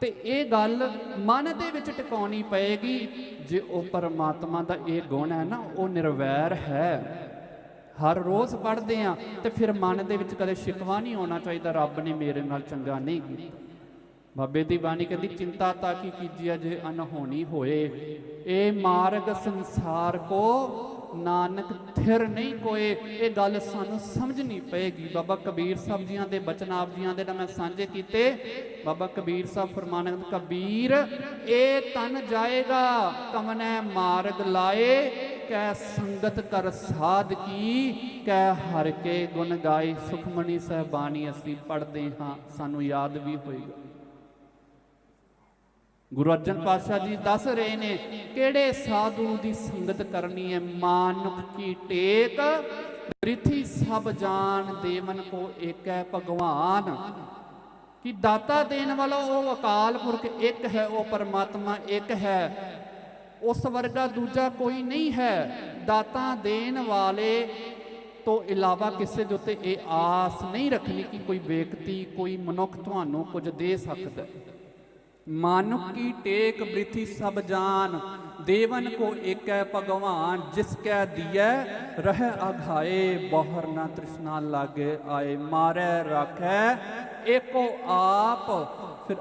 ਤੇ ਇਹ ਗੱਲ ਮਨ ਦੇ ਵਿੱਚ ਟਿਕਾਉਣੀ ਪਏਗੀ। ਜੇ ਉਹ ਪਰਮਾਤਮਾ ਦਾ ਇਹ ਗੁਣ ਹੈ ਨਾ, ਉਹ ਨਿਰਵੈਰ ਹੈ। ਹਰ ਰੋਜ਼ ਪੜ੍ਹਦੇ ਆ ਤੇ ਫਿਰ ਮਨ ਦੇ ਵਿੱਚ ਕਦੇ ਸ਼ਿਕਵਾ ਨਹੀਂ ਹੋਣਾ ਚਾਹੀਦਾ, ਰੱਬ ਨੇ ਮੇਰੇ ਨਾਲ ਚੰਗਾ ਨਹੀਂ ਕੀਤਾ। ਬਾਬੇ ਦੀ ਬਾਣੀ ਕਹਿੰਦੀ, ਚਿੰਤਾ ਤਾਂ ਕੀ ਕੀਜੀਆ ਜੇ ਅਨਹੋਣੀ ਹੋਏ। ਇਹ ਮਾਰਗ ਸੰਸਾਰ ਕੋ ਨਾਨਕ ਥਿਰ ਨਹੀਂ ਕੋਏ, ਇਹ ਗੱਲ ਸਾਨੂੰ ਸਮਝਣੀ ਪਏਗੀ। ਬਾਬਾ ਕਬੀਰ ਸਾਹਿਬ ਜੀਆਂ ਦੇ ਬਚਨ ਆਪ ਜੀਆਂ ਦੇ ਨਾਲ ਮੈਂ ਸਾਂਝੇ ਕੀਤੇ। ਬਾਬਾ ਕਬੀਰ ਸਾਹਿਬ ਫਰਮਾਨਕ ਕਬੀਰ, ਇਹ ਤਨ ਜਾਏਗਾ, ਕਮਨੈ ਮਾਰਗ ਲਾਏ। ਕੈ ਸੰਗਤ ਕਰ ਸਾਧ ਕੀ ਕੈ ਹਰ ਕੇ ਗੁਣ ਗਾਏ। ਸੁਖਮਣੀ ਸਹਿਬਾਨੀ ਅਸੀਂ ਪੜ੍ਹਦੇ ਹਾਂ, ਸਾਨੂੰ ਯਾਦ ਵੀ ਹੋਏਗਾ। ਗੁਰੂ ਅਰਜਨ ਪਾਤਸ਼ਾਹ ਜੀ ਦੱਸ ਰਹੇ ਨੇ, ਕਿਹੜੇ ਸਾਧੂ ਦੀ ਸੰਗਤ ਕਰਨੀ ਹੈ? ਮਾਨੁਖ ਕੀ ਟੇਕ, ਪ੍ਰਿਥੀ ਸਭ ਜਾਣ, ਦੇਵਨ ਕੋ ਏਕੈ ਭਗਵਾਨ। ਕਿ ਦਾਤਾ ਦੇਣ ਵਾਲਾ ਉਹ ਅਕਾਲ ਪੁਰਖ ਇੱਕ ਹੈ, ਉਹ ਪਰਮਾਤਮਾ ਇੱਕ ਹੈ। ਉਸ ਵਰਗਾ ਦੂਜਾ ਕੋਈ ਨਹੀਂ ਹੈ। ਦਾਤਾ ਦੇਣ ਵਾਲੇ ਤੋਂ ਇਲਾਵਾ ਕਿਸੇ ਦੇ ਉੱਤੇ ਇਹ ਆਸ ਨਹੀਂ ਰੱਖਣੀ ਕਿ ਕੋਈ ਵਿਅਕਤੀ ਕੋਈ ਮਨੁੱਖ ਤੁਹਾਨੂੰ ਕੁਝ ਦੇ ਸਕਦਾ ਹੈ। ਮਾਨੁਕ ਕੀ ਟੇਕ ਬ੍ਰਿਥੀ ਸਭ ਜਾਨ, ਦੇਵਨ ਕੋ ਏਕੈ ਭਗਵਾਨ, ਜਿਸ ਕੈ ਦੀਐ, ਰਹਿ ਅਘਾਏ ਬਹਰ ਨਾ ਤ੍ਰਿਸ਼ਨਾ ਲਾਗੇ ਆਏ, ਮਾਰੈ ਰਾਖੈ, ਏਕੋ ਆਪ, ਫਿਰ